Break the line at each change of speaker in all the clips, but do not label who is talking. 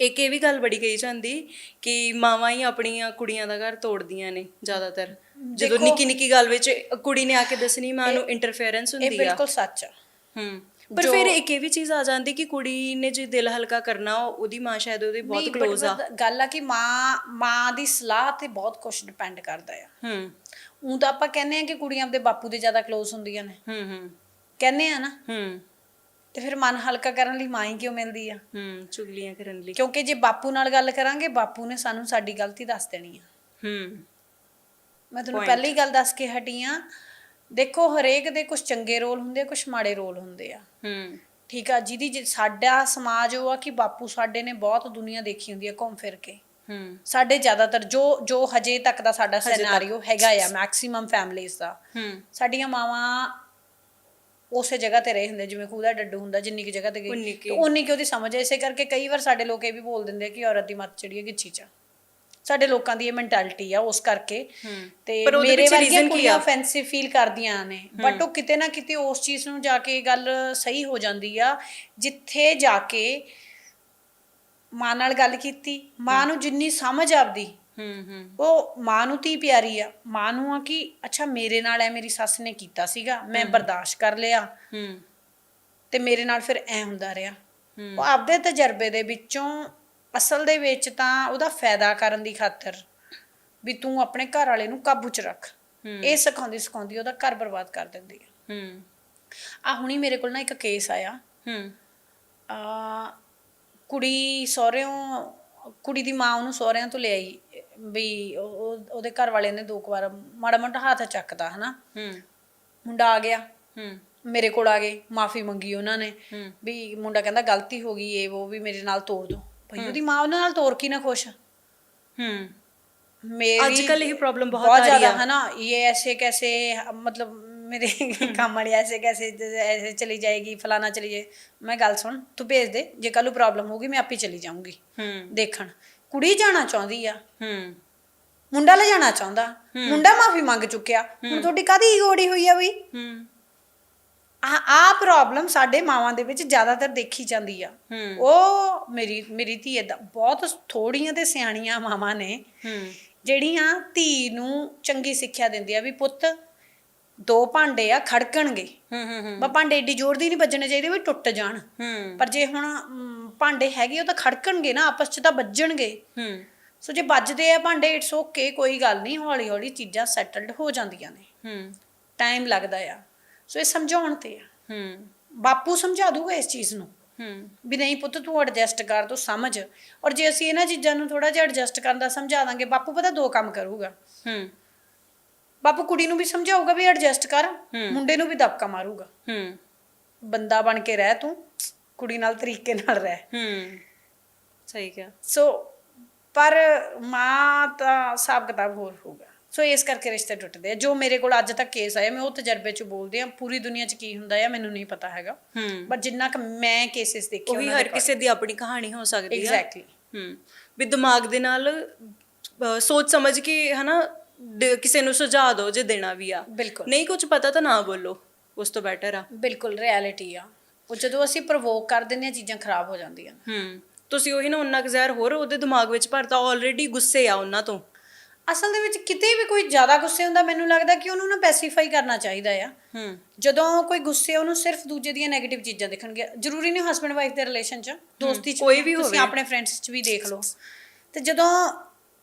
ਇੱਕ ਇਹ ਵੀ ਗੱਲ ਬੜੀ ਕਹੀ ਜਾਂਦੀ ਕਿ ਮਾਵਾਂ ਹੀ ਆਪਣੀਆਂ ਕੁੜੀਆਂ ਦਾ ਘਰ ਤੋੜਦੀਆਂ ਨੇ ਜ਼ਿਆਦਾਤਰ। ਜਦੋਂ ਨਿੱਕੀ ਨਿੱਕੀ ਗੱਲ ਵਿੱਚ ਕੁੜੀ ਨੇ ਆ ਕੇ ਦੱਸਣੀ ਮਾਂ ਨੂੰ ਇੰਟਰਫੇਰੈਂਸ ਹੁੰਦੀ ਆ।
ਬਿਲਕੁਲ ਸੱਚ ਆ।
ਹੂੰ। ਪਰ ਫਿਰ ਇੱਕ ਇਹ ਵੀ ਚੀਜ਼ ਆ ਜਾਂਦੀ ਕਿ ਕੁੜੀ ਨੇ ਜੇ ਦਿਲ ਹਲਕਾ ਕਰਨਾ ਉਹ- ਉਹਦੀ ਮਾਂ ਸ਼ਾਇਦ ਉਹਦੇ ਬਹੁਤ
ਨਹੀਂ,
ਕਲੋਜ਼ ਆ।
ਗੱਲ ਆ ਕਿ ਮਾਂ ਮਾਂ ਦੀ ਸਲਾਹ ਤੇ ਬਹੁਤ ਕੁਝ ਡਿਪੈਂਡ ਕਰਦਾ ਆ।
ਹੂੰ।
ਉਹ ਤਾਂ ਆਪਾਂ ਕਹਿੰਦੇ ਆ ਕਿ ਕੁੜੀਆਂ ਆਪਣੇ ਬਾਪੂ ਦੇ ਜ਼ਿਆਦਾ ਕਲੋਜ਼ ਹੁੰਦੀਆਂ ਨੇ।
ਹੂੰ ਹੂੰ।
ਕਹਿੰਦੇ ਆ ਨਾ।
ਹੂੰ।
ਤੇ ਫਿਰ ਮਨ ਹਲਕਾ ਕਰਨ ਲਈ ਮਾਂ ਹੀ ਕਿਉਂ ਮਿਲਦੀ ਆ?
ਹੂੰ ਚੁਗਲੀਆਂ ਕਰਨ ਲਈ।
ਕਿਉਂਕਿ ਜੇ ਬਾਪੂ ਨਾਲ ਗੱਲ ਕਰਾਂਗੇ ਬਾਪੂ ਨੇ ਸਾਨੂੰ ਸਾਡੀ ਗਲਤੀ ਦੱਸ ਦੇਣੀ ਆ।
ਹੂੰ।
ਮੈਂ ਤੁਹਾਨੂੰ. ਪਹਿਲੀ ਗੱਲ ਦੱਸ ਕੇ ਹਟੀ ਆ। ਦੇਖੋ ਹਰੇਕ ਦੇ ਕੁਝ ਚੰਗੇ ਰੋਲ ਹੁੰਦੇ ਆ ਕੁਝ ਮਾੜੇ ਰੋਲ ਹੁੰਦੇ ਆ।
ਹੂੰ।
ਠੀਕ ਆ ਜਿਹਦੀ ਸਾਡਾ ਸਮਾਜ ਉਹ ਆ ਕਿ ਬਾਪੂ ਸਾਡੇ ਨੇ ਬਹੁਤ ਦੁਨੀਆ ਦੇਖੀ ਹੁੰਦੀ ਆ ਘੁੰਮ ਫਿਰ ਕੇ।
ਹੂੰ।
ਸਾਡੇ ਜ਼ਿਆਦਾਤਰ ਜੋ ਜੋ ਹਜੇ ਤੱਕ ਦਾ ਸਾਡਾ। ਸਿਨੈਰੀਓ ਹੈਗਾ ਆ ਮੈਕਸਿਮਮ ਫੈਮਲੀਜ਼ ਦਾ।
ਹੂੰ।
ਸਾਡੀਆਂ ਮਾਵਾਂ ਉਸੇ ਜਗ੍ਹਾ ਤੇ ਰਹੇ ਹੁੰਦੇ ਜਿਵੇਂ ਖੂਹ ਦਾ ਡੱਡੂ ਹੁੰਦਾ ਜਿੰਨੀ ਕਿ ਜਗ੍ਹਾ ਤੇ ਗਈ। ਤੇ ਉਨੀ ਕਿ ਉਹਦੀ ਸਮਝ ਹੈ ਇਸੇ ਕਰਕੇ ਕਈ ਵਾਰ ਸਾਡੇ ਲੋਕ ਇਹ ਵੀ ਬੋਲ ਦਿੰਦੇ ਆ ਕਿ ਔਰਤ ਦੀ ਮੱਤ ਚੜੀ ਹੈ ਗਿੱਛੀ ਚ ਸਾਡੇ ਲੋਕਾਂ ਦੀ ਇਹ ਮੈਂਟੈਲਿਟੀ ਆ ਉਸ ਕਰਕੇ। ਤੇ ਮੇਰੇ ਵਰਗੀਆਂ ਕੁੜੀਆਂ? ਆਫੈਂਸਿਵ ਫੀਲ ਕਰਦੀਆਂ ਨੇ ਬਟ ਉਹ ਕਿਤੇ ਨਾ ਕਿਤੇ ਉਸ ਚੀਜ਼ ਨੂੰ ਜਾ ਕੇ ਗੱਲ ਸਹੀ ਹੋ ਜਾਂਦੀ ਆ ਜਿੱਥੇ ਜਾ ਕੇ ਮਾਂ ਨਾਲ ਗੱਲ ਕੀਤੀ ਮਾਂ ਨੂੰ ਜਿੰਨੀ ਸਮਝ ਆਪਦੀ
ਹੂੰ ਹੂੰ।
ਉਹ ਮਾਂ ਨੂੰ ਤੀ ਪਿਆਰੀ ਆ। ਮਾਂ ਨੂੰ ਆ ਕਿ ਅੱਛਾ ਮੇਰੇ ਨਾਲ ਐ ਮੇਰੀ ਸੱਸ ਨੇ ਕੀਤਾ ਸੀਗਾ। ਮੈਂ ਬਰਦਾਸ਼ਤ ਕਰ ਲਿਆ।
ਹੂੰ।
ਤੇ ਮੇਰੇ ਨਾਲ ਫਿਰ ਐ ਹੁੰਦਾ ਰਿਹਾ। ਉਹ ਆਪਦੇ ਤਜਰਬੇ ਦੇ ਵਿੱਚੋਂ ਅਸਲ ਦੇ ਵਿੱਚ ਤਾਂ ਉਹਦਾ ਫਾਇਦਾ ਕਰਨ ਦੀ ਖਾਤਰ ਵੀ ਤੂੰ ਆਪਣੇ ਘਰ ਵਾਲੇ ਨੂੰ ਕਾਬੂ 'ਚ ਰੱਖ। ਇਹ ਸਿਖਾਉਂਦੀ ਸਿਖਾਉਂਦੀ ਉਹਦਾ ਘਰ ਬਰਬਾਦ ਕਰ ਦਿੰਦੀ
ਹੂੰ।
ਆ ਹੁਣੀ ਮੇਰੇ ਕੋਲ ਨਾ ਇੱਕ ਕੇਸ ਆਇਆ।
ਹੂੰ।
ਆ ਕੁੜੀ ਸਹੁਰਿਓਂ ਕੁੜੀ ਦੀ ਮਾਂ ਉਹਨੂੰ ਸਹੁਰਿਆਂ ਤੋਂ ਲਿਆਈ। ਵੀ ਉਹ- ਉਹਦੇ ਘਰ ਵਾਲੇ ਨੇ ਦੋ ਵਾਰ ਮਾੜਾ ਮੋਟਾ ਹੱਥ ਚੱਕਤਾ ਹਨਾ?
ਹੂੰ।
ਮੁੰਡਾ ਆ ਗਿਆ।
ਹੂੰ।
ਮੇਰੇ ਕੋਲ ਆ ਗਏ ਮਾਫੀ ਮੰਗੀ ਉਹਨਾਂ ਨੇ। ਵੀ ਮੁੰਡਾ ਕਹਿੰਦਾ ਗਲਤੀ ਹੋ ਗਈ ਏ ਉਹ ਵੀ ਮੇਰੇ ਨਾਲ ਤੋਰ ਦੋ। ਭਈ ਉਹਦੀ ਮਾਂ ਉਹਨਾਂ ਨਾਲ ਤੋਰ ਕੀ ਨਾ ਖੁਸ਼।
ਹੂੰ।
ਮੇਰੀ
ਅੱਜਕੱਲ ਇਹ problem ਬਹੁਤ
ਆ
ਰਹੀ
ਹੈ। ਹੈ ਇਹ ਐਸੇ ਕੈਸੇ ਮਤਲਬ ਮੇਰੇ ਕੰਮ ਵਾਲੇ ਐਸੇ ਕੈਸੇ ਐਸੇ ਚਲੀ ਜਾਏਗੀ ਫਲਾਣਾ ਚਲੀ ਜਾਏ। ਮੈਂ ਗੱਲ ਸੁਣ ਤੂੰ ਭੇਜ ਦੇ ਜੇ ਕੱਲ ਪ੍ਰੋਬਲਮ ਹੋਊਗੀ ਮੈਂ ਆਪੇ ਚਲੀ ਜਾਊਂਗੀ
ਹੂੰ।
ਦੇਖਣ। ਕੁੜੀ ਜਾਣਾ ਚਾਹੁੰਦੀ ਆ।
ਹੂੰ।
ਮੁੰਡਾ ਲੈ ਜਾਣਾ ਚਾਹੁੰਦਾ। ਮੁੰਡਾ ਮਾਫੀ ਮੰਗ ਚੁੱਕਿਆ। ਹੁਣ ਤੁਹਾਡੀ ਕਾਦੀ ਈਗੋੜੀ ਹੋਈ ਆ ਬਈ
ਹੂੰ।
ਆ ਆ ਪ੍ਰੋਬਲਮ ਸਾਡੇ ਮਾਵਾਂ ਦੇ ਵਿੱਚ ਜ਼ਿਆਦਾਤਰ ਦੇਖੀ ਜਾਂਦੀ ਆ। ਉਹ ਮੇਰੀ ਮੇਰੀ ਧੀ ਏਦਾਂ ਬਹੁਤ ਥੋੜੀਆਂ ਤੇ ਸਿਆਣੀਆਂ ਮਾਵਾਂ ਨੇ।
ਹੂੰ।
ਜਿਹੜੀਆਂ ਧੀ ਨੂੰ ਚੰਗੀ ਸਿੱਖਿਆ ਦਿੰਦੀਆਂ ਵੀ ਪੁੱਤ ਦੋ ਭਾਂਡੇ ਆ ਖੜਕਣਗੇ।
ਹੂੰ ਹੂੰ ਹੂੰ।
ਬਾ ਭਾਂਡੇ ਏਡੀ ਜ਼ੋਰ ਦੀ ਨਹੀਂ ਵੱਜਣੇ ਚਾਹੀਦੇ ਵੀ ਟੁੱਟ ਜਾਣ।
ਹੂੰ।
ਪਰ ਜੇ ਹੁਣ ਭਾਂਡੇ ਹੈਗੇ ਉਹ ਤਾਂ ਖੜਕਣਗੇ ਨਾ ਆਪਸ ਚ ਤਾਂ ਵੱਜਣਗੇ।
ਹੂੰ।
ਸੋ ਜੇ ਵੱਜਦੇ ਆ ਭਾਂਡੇ ਇਟਸ ਓਕੇ ਕੋਈ ਗੱਲ ਨਹੀਂ ਹੌਲੀ ਹੌਲੀ ਚੀਜ਼ਾਂ ਸੈਟਲਡ ਹੋ ਜਾਂਦੀਆਂ ਨੇ।
ਹੂੰ।
ਟਾਈਮ ਲੱਗਦਾ ਆ। ਸੋ ਇਹ ਸਮਝਾਉਣ ਤੇ ਆ।
ਹੂੰ।
ਬਾਪੂ ਸਮਝਾ ਦੂਗਾ ਇਸ ਚੀਜ਼ ਨੂੰ।
ਹੂੰ।
ਵੀ ਨਹੀਂ ਪੁੱਤ ਤੂੰ ਐਡਜਸਟ ਕਰ ਤੂੰ ਸਮਝ। ਔਰ ਜੇ ਅਸੀਂ ਇਹਨਾਂ ਚੀਜ਼ਾਂ ਨੂੰ ਥੋੜਾ ਜਿਹਾ ਐਡਜਸਟ ਕਰਨ ਦਾ ਸਮਝਾ ਦਾਂਗੇ ਬਾਪੂ ਪਤਾ ਦੋ ਕੰਮ ਕਰੂਗਾ।
ਹੂੰ।
ਬਾਪੂ ਕੁੜੀ ਨੂੰ ਵੀ ਸਮਝਾਊਗਾ ਵੀ ਐਡਜਸਟ ਕਰ। ਮੁੰਡੇ ਨੂੰ ਵੀ ਦਬਕਾ ਮਾਰੂਗਾ।
ਹੂੰ।
ਬੰਦਾ ਬਣ ਕੇ ਰਹਿ ਤੂੰ ਕੁੜੀ ਨਾਲ ਤਰੀਕੇ ਨਾਲ ਰਹਿ।
ਹੂੰ। ਸਹੀ ਕਿਹਾ।
ਸੋ ਪਰ ਮਾਂ ਤਾਂ ਹਿਸਾਬ ਕਿਤਾਬ ਹੋਰ ਹੋਊਗਾ। ਸੋ ਇਸ ਕਰਕੇ ਰਿਸ਼ਤੇ ਟੁੱਟਦੇ ਆ। ਜੋ ਮੇਰੇ ਕੋਲ ਅੱਜ ਤੱਕ ਕੇਸ ਆਇਆ ਮੈਂ ਉਹ ਤਜਰਬੇ ਚ ਬੋਲਦੀ ਆ ਪੂਰੀ ਦੁਨੀਆ ਚ ਕੀ ਹੁੰਦਾ ਆ ਮੈਨੂੰ ਨਹੀਂ ਪਤਾ ਹੈਗਾ। ਬਟ ਜਿੰਨਾ ਕਿ ਮੈਂ ਕੇਸਿਸ ਦੇਖੇ
ਉਹੀ ਹਰ ਕਿਸੇ ਦੀ ਆਪਣੀ ਕਹਾਣੀ ਹੋ ਸਕਦੀ ਹੈ
ਐਗਜ਼ੈਕਟਲੀ
ਹੂੰ। ਵੀ ਦਿਮਾਗ ਦੇ ਨਾਲ ਸੋਚ ਸਮਝ ਕੇ ਹਨਾ ਡ- ਕਿਸੇ ਨੂੰ ਸੁਝਾ ਦਿਓ ਜੇ ਦੇਣਾ ਵੀ ਆ।
ਬਿਲਕੁਲ।
ਨਹੀਂ ਕੁਝ ਪਤਾ ਤਾਂ ਨਾ ਬੋਲੋ ਉਸ ਤੋਂ ਬੈਟਰ ਆ।
ਬਿਲਕੁਲ ਰਿਐਲਿਟੀ ਆ। ਉਹ ਜਦੋਂ ਅਸੀਂ ਪ੍ਰੋਵੋਕ ਕਰ ਦਿੰਦੇ ਆ ਚੀਜ਼ਾਂ ਖਰਾਬ ਹੋ ਜਾਂਦੀਆਂ
ਹੂੰ ਤੁਸੀਂ ਉਹੀ ਨਾ ਉਹਨਾਂ ਕੁ ਜ਼ਹਿਰ ਹੋਰ ਉਹਦੇ ਦਿਮਾਗ ਵਿੱਚ ਭਰਤਾ ਆਲਰੇਡੀ ਗੁੱਸੇ ਆ ਉਹਨਾਂ ਤੋਂ।
ਅਸਲ ਦੇ ਵਿੱਚ ਕਿਤੇ ਵੀ ਕੋਈ ਜ਼ਿਆਦਾ ਗੁੱਸੇ ਹੁੰਦਾ ਮੈਨੂੰ ਲੱਗਦਾ ਕਿ ਉਹਨੂੰ ਨਾ ਪੈਸੀਫਾਈ ਕਰਨਾ ਚਾਹੀਦਾ ਆ।
ਹੂੰ।
ਜਦੋਂ ਕੋਈ ਗੁੱਸੇ ਉਹਨੂੰ ਸਿਰਫ ਦੂਜੇ ਦੀਆਂ 네ਗੇਟਿਵ ਚੀਜ਼ਾਂ ਦਿਖਣਗੀਆਂ ਜ਼ਰੂਰੀ ਨਹੀਂ ਹਸਬੰਡ ਵਾਈਫ ਦੇ ਰਿਲੇਸ਼ਨ 'ਚ ਦੋਸਤੀ 'ਚ
ਕੋਈ ਵੀ
ਤੁਸੀਂ
ਹੋਵੇ।
ਆਪਣੇ ਫਰੈਂਡਸ 'ਚ ਵੀ ਦੇਖ ਲਓ। ਤੇ ਜਦੋਂ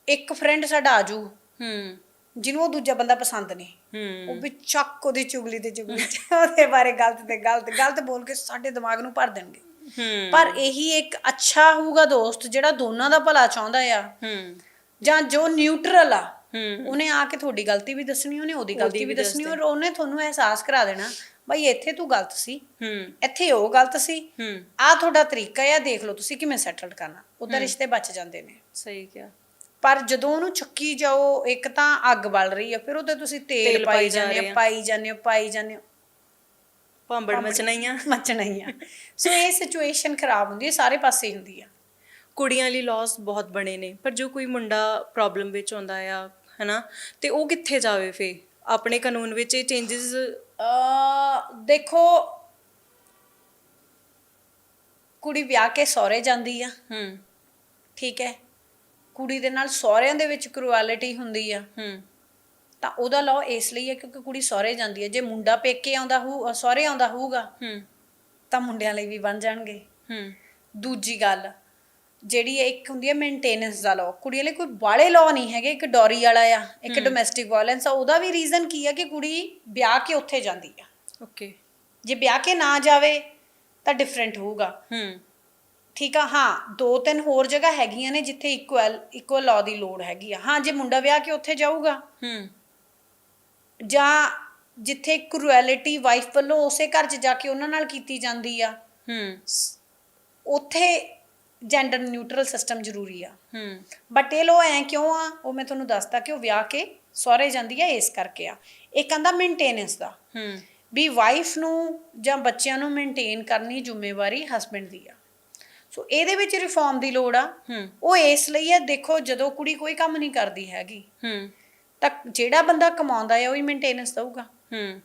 ਇੱਕ ਫਰੈਂਡ ਸਾਡਾ ਆਜੂ
ਹੂੰ।
ਜਿਹਨੂੰ ਉਹ ਦੂਜਾ ਬੰਦਾ ਪਸੰਦ ਨਹੀਂ।
ਹੂੰ।
ਉਹ ਵੀ ਚੱਕ ਉਹਦੀ ਚੁਗਲੀ ਤੇ ਚੁਗਲੀ ਉਹਦੇ ਬਾਰੇ ਗਲਤ ਤੇ ਗਲਤ ਗਲਤ ਬੋਲ ਕੇ ਸਾਡੇ ਦਿਮਾਗ ਨੂੰ ਭਰ ਦੇਣਗੇ।
ਹੂੰ।
ਪਰ ਇਹੀ ਇੱਕ ਅੱਛਾ ਹੋਊਗਾ ਦੋਸਤ ਜਿਹੜਾ ਦੋਨਾਂ ਦਾ ਭਲਾ ਚਾਹੁੰਦਾ ਆ।
ਹੂੰ।
ਜਾਂ ਜੋ ਨਿਊਟਰਲ ਆ ਉਹਨੇ ਆ ਕੇ ਤੁਹਾਡੀ ਗਲਤੀ ਵੀ ਦੱਸਣੀ ਉਹਨੇ ਉਹਦੀ ਗਲਤੀ
ਵੀ
ਦੱਸਣੀ
ਦੱਸ
ਔਰ ਉਹਨੇ ਤੁਹਾਨੂੰ ਅਹਿਸਾਸ ਕਰਾ ਦੇਣਾ ਬਈ ਇੱਥੇ ਤੂੰ ਗਲਤ ਸੀ। ਇੱਥੇ ਉਹ ਗਲਤ ਸੀ। ਆ ਤੁਹਾਡਾ ਤਰੀਕਾ ਹੈ ਦੇਖ ਲਓ ਤੁਸੀਂ ਕਿਵੇਂ ਸੈਟਲ ਕਰਨਾ। ਉਹਦਾ ਰਿਸ਼ਤੇ ਬਚ ਜਾਂਦੇ ਨੇ।
ਸਹੀ ਕਿਹਾ।
ਪਰ ਜਦੋਂ ਉਹਨੂੰ ਚੱਕੀ ਜਾਓ ਇੱਕ ਤਾਂ ਅੱਗ ਬਲ ਰਹੀ ਹੈ ਫਿਰ ਉਹਦੇ ਤੁਸੀਂ ਤੇਲ ਪਾਈ ਜਾਂਦੇ
ਆ।
ਪਾਈ ਜਾਂਦੇ ਹੋ ਪਾਈ ਜਾਂਦੇ ਹੋ।
ਭਾਂਬੜ ਮਚਣਾ ਹੀ ਆ
ਮੱਚਣਾ ਹੀ ਆ ਸੋ ਇਹ ਸਿਚੁਏਸ਼ਨ ਖਰਾਬ ਹੁੰਦੀ ਹੈ ਸਾਰੇ ਪਾਸੇ ਹੁੰਦੀ ਆ।
ਕੁੜੀਆਂ ਲਈ ਲਾਸ ਬਹੁਤ ਬਣੇ ਨੇ ਪਰ ਜੋ ਕੋਈ ਮੁੰਡਾ ਪ੍ਰੋਬਲਮ ਵਿੱਚ ਆਉਂਦਾ ਆ ਹਨਾ ਤੇ ਉਹ ਕਿੱਥੇ ਜਾਵੇ ਫੇ ਆਪਣੇ ਕਾਨੂੰਨ ਵਿੱਚ ਇਹ ਚੇਂजेस
ਅ ਦੇਖੋ ਕੁੜੀ ਵਿਆਹ ਕੇ ਸਹੁਰੇ ਜਾਂਦੀ ਆ।
ਹੂੰ।
ਠੀਕ ਹੈ। ਕੁੜੀ ਦੇ ਨਾਲ ਸਹੁਰਿਆਂ ਦੇ ਵਿੱਚ ਕਰੂਐਲਿਟੀ ਹੁੰਦੀ ਆ।
ਹੂੰ।
ਤਾਂ ਉਹਦਾ ਲਾਅ ਇਸ ਲਈ ਹੈ ਕਿਉਂਕਿ ਕੁੜੀ ਸਹੁਰੇ ਜਾਂਦੀ ਹੈ ਜੇ ਮੁੰਡਾ ਪੇਕੇ ਆਉਂਦਾ ਹੋਊ ਸਹੁਰੇ ਆਉਂਦਾ ਹੋਊਗਾ
ਹੂੰ।
ਤਾਂ ਮੁੰਡਿਆਂ ਲਈ ਵੀ ਬਣ ਜਾਣਗੇ।
ਹੂੰ।
ਦੂਜੀ ਗੱਲ ਜਿਹੜੀ ਇੱਕ ਹੁੰਦੀ ਹੈ ਮੇਨਟੇਨੈਂਸ ਦਾ ਲਾਅ ਕੁੜੀ ਲਈ ਕੋਈ ਬਾਲੇ ਲਾਅ ਨਹੀਂ ਹੈਗੇ ਇੱਕ ਡੋਰੀ ਵਾਲਾ ਆ ਇੱਕ ਡੋਮੈਸਟਿਕ ਵਾਇਲੈਂਸ ਆ ਉਹਦਾ ਵੀ ਰੀਜ਼ਨ ਕੀ ਹੈ ਕਿ ਕੁੜੀ ਵਿਆਹ ਕੇ ਉੱਥੇ ਜਾਂਦੀ ਆ।
ਓਕੇ।
ਜੇ ਵਿਆਹ ਕੇ ਨਾ ਜਾਵੇ ਤਾਂ ਡਿਫਰੈਂਟ ਹੋਊਗਾ।
ਹੂੰ।
ਠੀਕ ਆ ਹਾਂ ਦੋ ਤਿੰਨ ਹੋਰ ਜਗ੍ਹਾ ਹੈਗੀਆਂ ਨੇ ਜਿੱਥੇ ਇਕੁਅਲ ਇਕੁਅਲ ਲਾਅ ਦੀ ਲੋੜ ਹੈਗੀ ਆ। ਹਾਂ ਜੇ ਮੁੰਡਾ ਵਿਆਹ ਕੇ ਉੱਥੇ ਜਾਊਗਾ
ਹੂੰ।
ਜਾਂ ਜਿੱਥੇ ਕਰੂਐਲਿਟੀ ਵਾਈਫ ਵੱਲੋਂ ਉਸੇ ਘਰ 'ਚ ਜਾ ਕੇ ਉਹਨਾਂ ਨਾਲ ਕੀਤੀ ਜਾਂਦੀ ਆ
ਹੂੰ।
ਉੱਥੇ ਜੈਂਡਰ ਨਿਊਟਰਲ ਸਿਸਟਮ ਜ਼ਰੂਰੀ ਆ।
ਹੂੰ।
ਬਟ ਇਹ ਲੋ ਐ ਕਿਉਂ ਆ? ਉਹ ਮੈਂ ਤੁਹਾਨੂੰ ਦੱਸਦਾ ਕਿ ਉਹ ਵਿਆਹ ਕੇ ਸਹੁਰੇ ਜਾਂਦੀ ਆ ਇਸ ਕਰਕੇ ਆ। ਇਹ ਕਹਿੰਦਾ ਮੇਨਟੇਨੈਂਸ ਦਾ।
ਹੂੰ।
ਵੀ ਵਾਈਫ ਨੂੰ ਜਾਂ ਬੱਚਿਆਂ ਨੂੰ ਮੇਨਟੇਨ ਕਰਨੀ ਜ਼ਿੰਮੇਵਾਰੀ ਹਸਬੰਡ ਦੀ ਆ। ਸੋ ਇਹਦੇ ਵਿੱਚ ਰਿਫਾਰਮ ਦੀ ਲੋੜ ਆ। ਉਹ ਇਸ ਲਈ ਹੈ ਦੇਖੋ ਜਦੋਂ ਕੁੜੀ ਕੋਈ ਕੰਮ ਨਹੀਂ ਕਰਦੀ ਹੈਗੀ
ਹੂੰ।
ਤਾਂ ਜਿਹੜਾ ਬੰਦਾ ਕਮਾਉਂਦਾ ਹੈ ਉਹ ਹੀ ਮੇਨਟੇਨੈਂਸ ਦਊਗਾ।
ਹੂੰ।